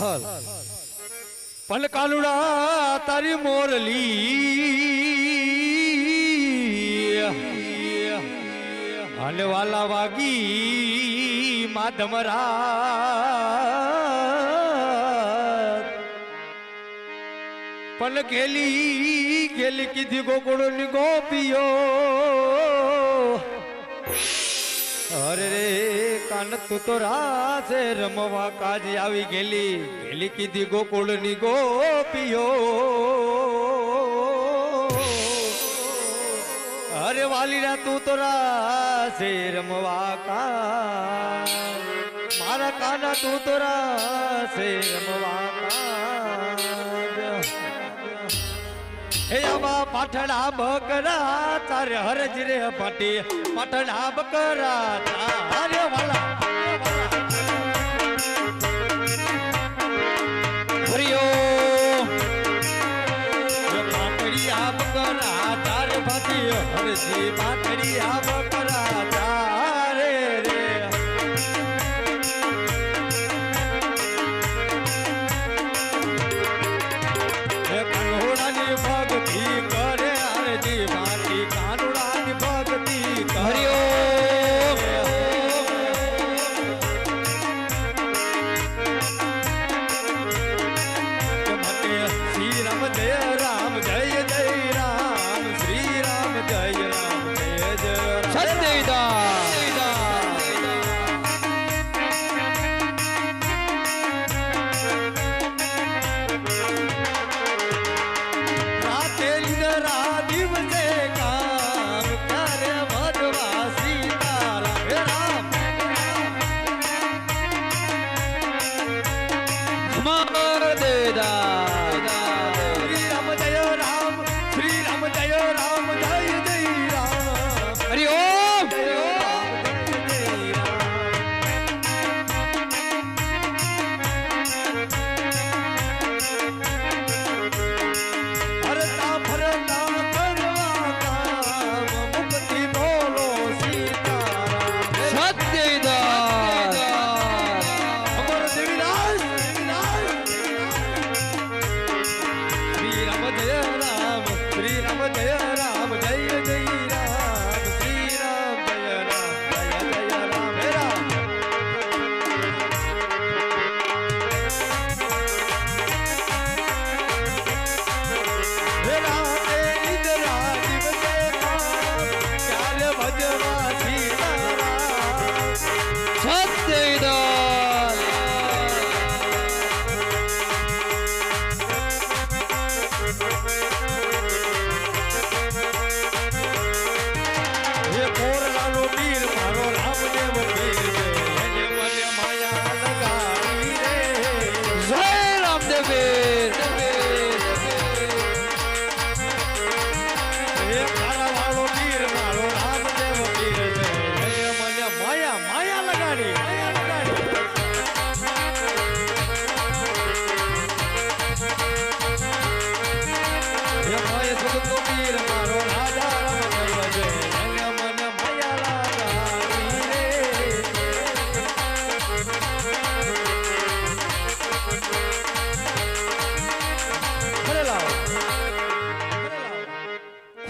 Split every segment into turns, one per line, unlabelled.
હલ. પલકાલુડા તારી મોરલી. હલવાલા વાલા વાગી માધમરા પલકેલી ગેલી કીધી ગોકુળ ગોપીઓ. અરે રે, કાન તું તો રાસે રમવા કાજ આવી ગેલી ગેલી કીધી ગોકુળની ગોપીઓ. અરે વાલીરા, તું તો રાસે રમવા કા. મારા કાના, તું તો રાસે રમવા પાઠડા બકરા તારે હરજ રે પાટી. પાટણા બકરા તારે વાલા. હરિયો આ બકરા તારે ભાતી હરજી પાટડિયા બકરા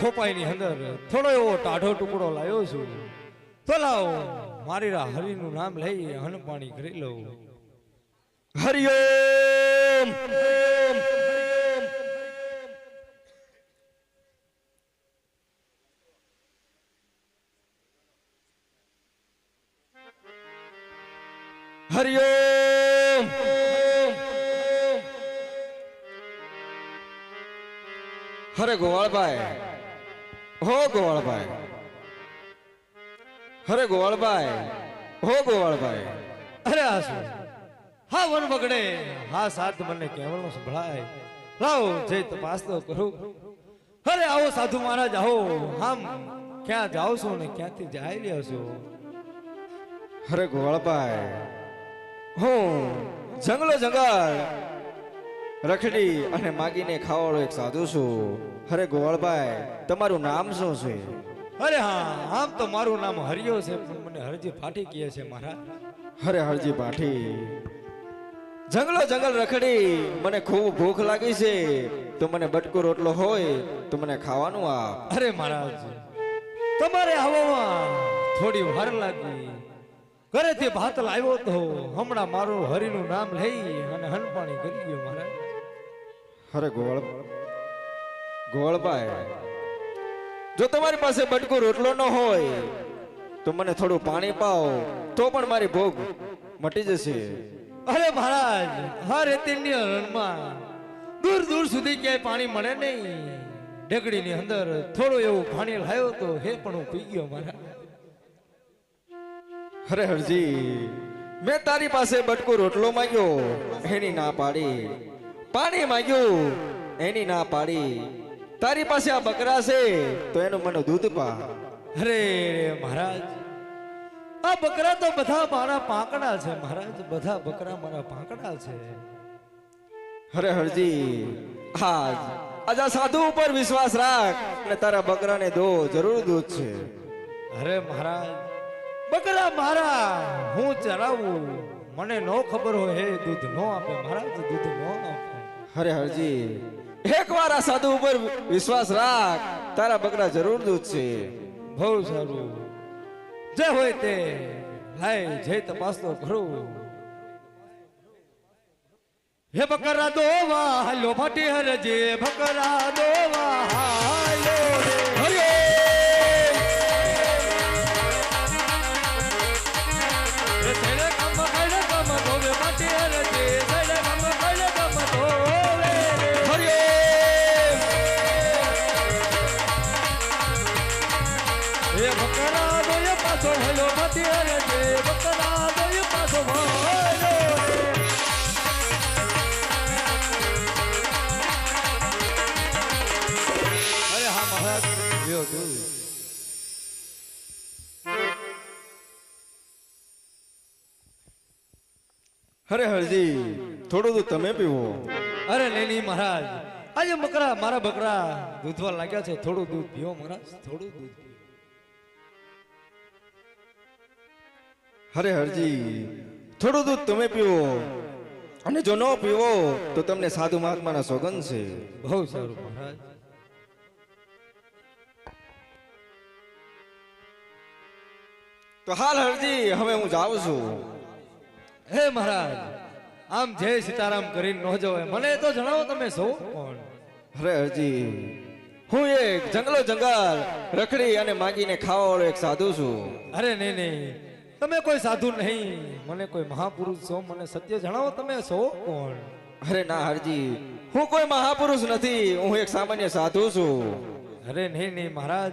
ખોપાઈની અંદર થોડો એવો ટાઢો ટુકડો લાવ્યો છું. તો લાવો મારી રા હરિનું નામ લઈ હનપાણી કરી લઉં. હરિઓમ હરિઓમ.
હરે ગોવાળભાઈ. હો ગોવાળભાઈ. અરે ગોવાળભાઈ, હો ગોવાળભાઈ.
અરે આ શું હા વન બગડે હા સાથ મને કેવળનો સંભળાય. લાવો, જે તપાસ તો કરું. અરે આવો સાધુ મહારાજ, આવો. આમ ક્યાં જાઓ છો ને ક્યાંથી જાય રહ્યા છો?
અરે ગોવાળભાઈ, હું, જંગલો જંગલ રખડી અને માગીને ખાવાળો એક સાધુ છું. હરે ગોવાળભાઈ તમારું નામ શું છે?
અરે હા આમ તો મારું નામ હરિયો છે પણ મને હરજી ફાટી કહે છે મારા.
અરે હરજી પાઠી. જંગલો જંગલ રખડી મને ખૂબ ભૂખ લાગી છે. તો મને બટકો રોટલો હોય તો મને ખાવાનું આપ.
અરે મહારાજ તમારે આવવામાં થોડી વાર લાગી. ઘરેથી ભાત લાવ્યો તો હમણાં મારું હરિનું નામ લઈ અને હનપાણી કરી ગયો મહારાજ.
અરે ગોળ ગોળભાઈ જો તમારી પાસે બટકો રોટલો ન હોય તો મને થોડું પાણી પાઓ તો પણ મારી ભોગ મટી જશે.
અરે મહારાજ હા રેતીની રણમાં દૂર દૂર સુધી ક્યાંય પાણી મળે નહીં. ઢેકડીની અંદર થોડું એવું પાણી લાવ્યો તો હે પણ હું પી ગયો મારા.
અરે હરજી મેં તારી પાસે બટકો રોટલો માંગ્યો એની ના પાડી. પાણી માંગ્યું એની ના પાડી. તારી પાસે આ બકરા છે તો એનું મને દૂધ પા.
અરે મહારાજ આ બકરા તો બધા મારા પાંકડા છે મહારાજ બધા બકરા મારા પાંકડા છે.
અરે હરજી આજ આજ આ સાધુ ઉપર વિશ્વાસ રાખ અને તારા બકરાને દો જરૂર દૂધ છે.
અરે મહારાજ બકરા મારા હું ચરાવું. મને નો ખબર હોય હે દૂધ નો આપે મહારાજ દૂધ નો આપે.
અરે હરજી એકવાર આ સાધુ ઉપર વિશ્વાસ રાખ. તારા બગડા જરૂર દૂધ છે.
બહુ સારું જે હોય તે લાય, જે તપાસ તો કરું. હે બકરા દોવા, હલો ફાટી હરજે બકરા દોવા.
થોડું દૂધ તમે પીવો.
અરે નહીં નહીં મહારાજ આજે બકરા મારા બકરા દૂધવા લાગ્યા છે. થોડું દૂધ પીવો મહારાજ થોડું દૂધ
અરે હરજી થોડું દૂધ તમે પીવો. અને જો ન પીવો તો તમને સાધુ મહાત્માના સોગંદ છે.
બહુ સારું મહારાજ.
તો હાલ હરજી હવે હું જાઉં છું.
હે મહારાજ આમ જય સીતારામ કરીને ન જવાય. મને તો જણાવો તમે સૌ કોણ?
અરે હરજી હું એક જંગલો જંગલ રખડી અને માગીને ખાવાવાળો એક સાધુ છું.
અરે નહીં નહીં. તમે કોઈ સાધુ નહીં. મને કોઈ મહાપુરુષ છો. મને સત્ય જણાવો તમે સૌ કોણ?
અરે ના હરજી હું કોઈ મહાપુરુષ નથી. હું એક સામાન્ય સાધુ છું.
અરે નહીં નહીં મહારાજ.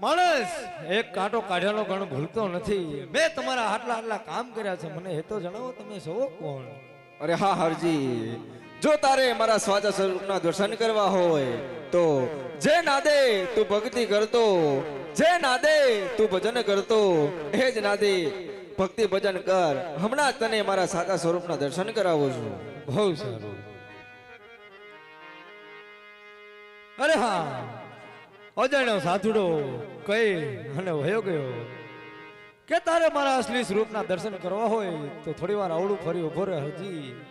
માણસ એક કાંટો કાઢ્યાનો ગણ ભૂલતો નથી. મેં તમારા આટલા આટલા કામ કર્યા છે. મને એ તો જણાવો તમે સૌ કોણ?
અરે હા, હરજી. જો તારે મારા સ્વાચા સ્વરૂપના દર્શન કરવા હોય, તો જે નાદે તું ભક્તિ કરતો, જે નાદે તું ભજન કરતો, એ જ નાદે ભક્તિ ભજન કર. હમણાં તને મારા સાચા સ્વરૂપના દર્શન કરાવું છું.
બહુ સારું. અરે હા, અજાણ્યો સાધુડો કઈ અને વયો ગયો? કે તારે મારા અસલી સ્વરૂપના દર્શન કરવા હોય તો થોડી વાર અવળું ફરી ઊભો રહે હજી.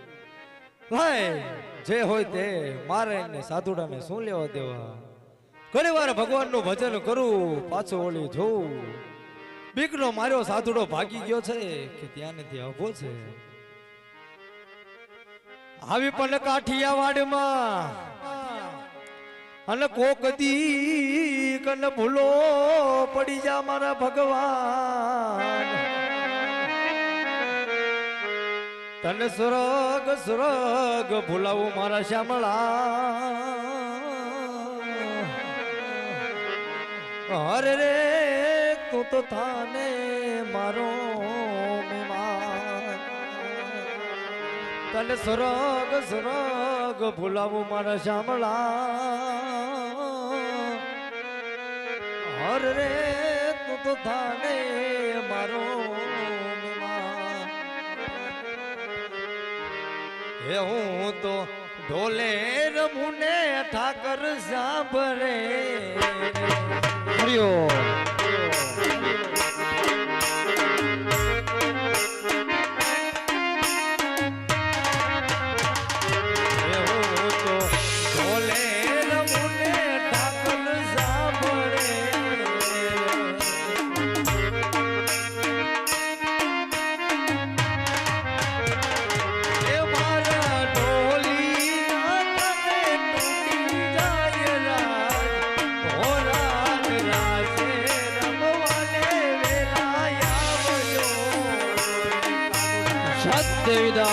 ભાઈ, જે હોય તે મારે ને સાધુડાને શું લેવા દેવા? ઘણી વાર ભગવાનનું ભજન કરું, પાછો ઓળી જોઉં. બીકનો માર્યો સાધુડો ભાગી ગયો છે કે ત્યાં નથી ઊભો છે. આવી પણ કાઠિયાવાડમાં અને કોક દી કન ભૂલો પડી જા મારા ભગવાન. તને સુરગ સુરગ ભૂલાવું મારા શ્યામળા અરે રે, તું તો થાને મારો તને સુરગ સુરગ ભૂલાવું મારા શ્યામળા હર રે તું તો થાને મારો. હે હું તો ઢોલે રમુને ઠાકર સાંભળે छत देविदा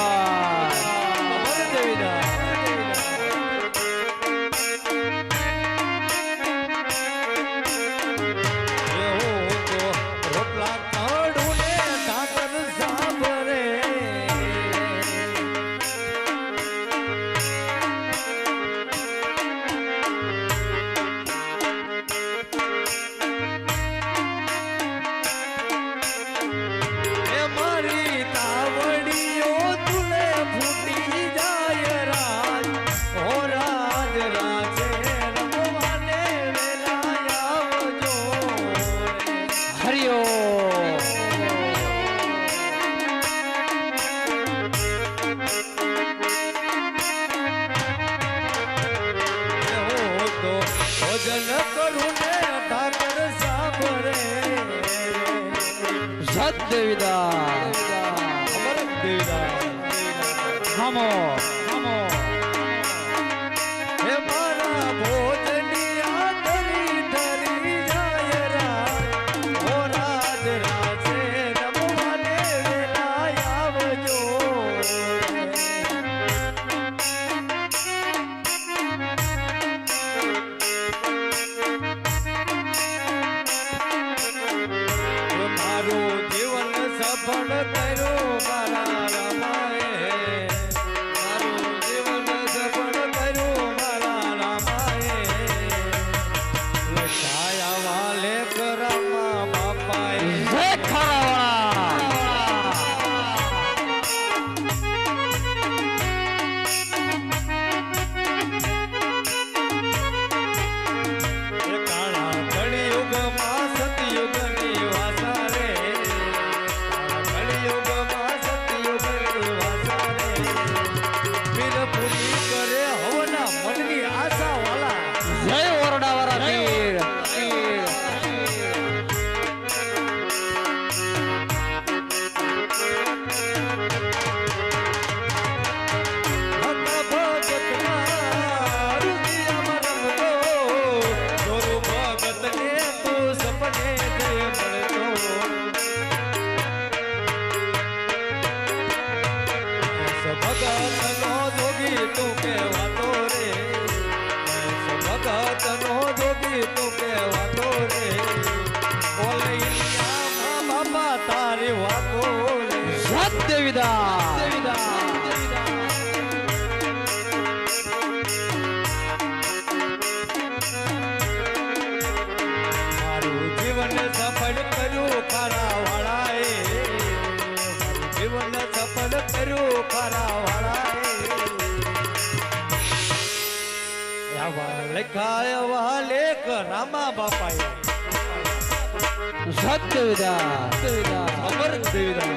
સફળ કર્યું મારા લખાય વાલેક રામા બાપાએ.
સત્યવિદા
અમર દેવિદા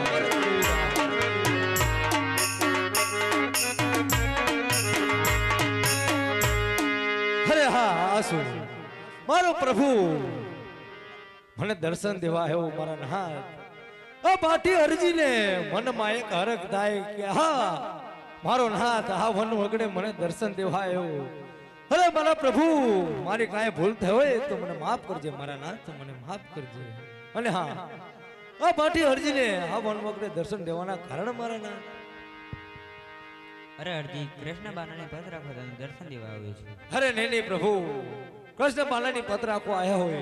અરે હા આસુ મારો પ્રભુ. મને દર્શન દેવા આવ્યો મારા નાથ. આ પાટી અરજીને મનમાં એક હરક થાય કે હા મારો નાથ આ વન વગડે મને દર્શન દેવા આવ્યો અરે મારા પ્રભુ મારી કાંઈ ભૂલ થઈ હોય તો મને માફ કરજે મારા નાથ મને માફ કરજે. અને હા. આ પાઠી અરજીને આ વન દર્શન દેવાના કારણ મારા નાથ.
અરે અરજી કૃષ્ણ બાલાની પત્ર રાખો તમે દર્શન દેવા આવ્યો છું.
અરે નહીં નહીં પ્રભુ. કૃષ્ણ બાલાની પત્ર રાખો આયા હોય.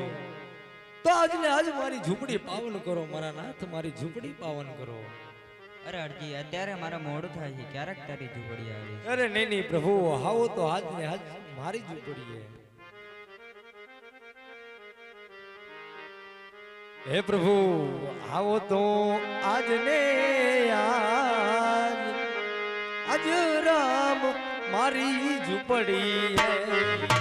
તો આજને આજ મારી ઝૂંપડી પાવન કરો મારા નાથ મારી ઝૂંપડી પાવન કરો.
અરે અરજી અત્યારે મારા મોડું થાય છે. ક્યારેક તારી ઝૂંપડી આવે
અરે નહીં નહીં, પ્રભુ આવો તો આજ ને હાથ મારી ઝૂંપડી હે પ્રભુ આવો તો આજ ને આજ રામ મારી ઝૂંપડી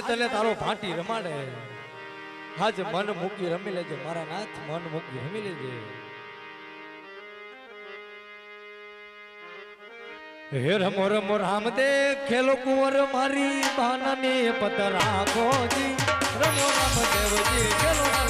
આજે તારો ભાંટી રમાડે. આજ મન મૂકી રમી લેજે, મારા નાથ મન મૂકી રમી લેજે. હે રમો રમો રામદે ખેલો કુંવર મારી બહાનાને પત રાખો જી રમો રામદેવજી ખેલો રામ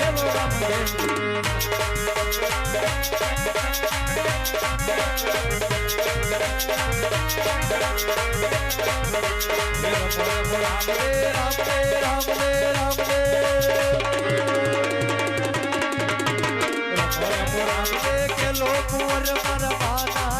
રામ દેવજી ખેલો રામ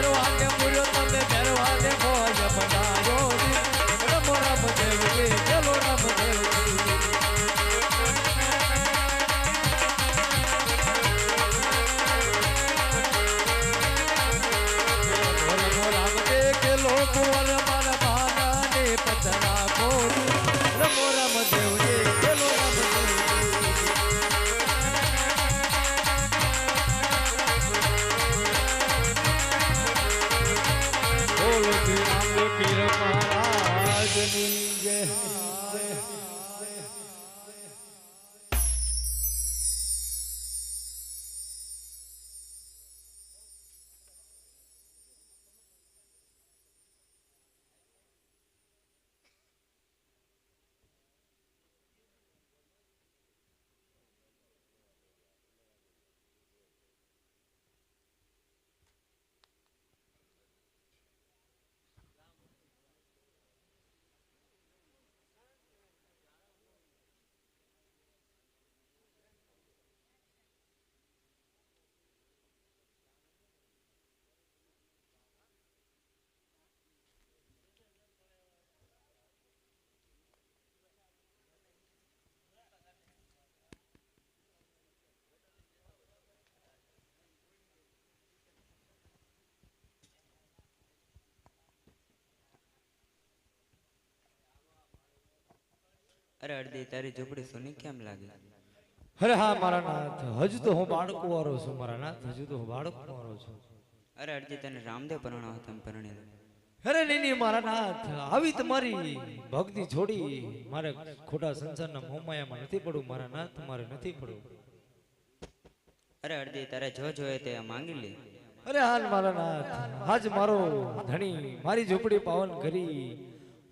અરે અડધી તારી ઝૂંપડી સોની કેમ લાગે?
અરે હા મારા નાથ હજુ તો હું બાળકો વાળો છું મારા નાથ હજુ તો હું બાળકો વાળો છું.
અરે અડધી તને રામદેવ પરણાવો તમે પરણી
અરે નહીં મારા નાથ આવી તમારી ભક્તિ છોડી મારે ખોટા સંસારના મોમાયામાં નથી પડવું મારા નાથ મારે નથી પડવું.
અરે અડધી તારે જો જોઈએ તે માંગી લે.
અરે હાલ મારા નાથ આજ મારો ધણી મારી ઝૂંપડી પાવન કરી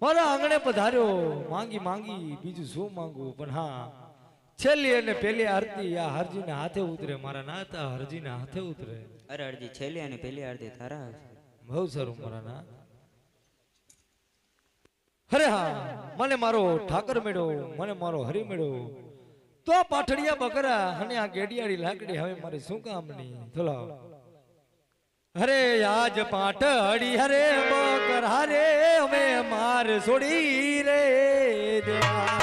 મારા આંગણે પધાર્યો. માંગી માંગી બીજું શું માંગુ? પણ હા છેલ્લી અને પેલી આરતી આ હરજીના હાથે ઉતરે. મારા નાતા હરજીના હાથે ઉતરે.
અરે હરજી છેલ્લી અને પેલી આરતી તારા
બહુ સારું મારા ના અરે હા મને મારો ઠાકર મેળો મને મારો હરી મેળો. તો આ પાઠડિયા બકરા અને આ ગેડિયાળી લાકડી હવે મારે શું કામની? ચલાવ અરે આજ પાટડી હરે બકરા હરે અમે માર છોડી રે દેવા.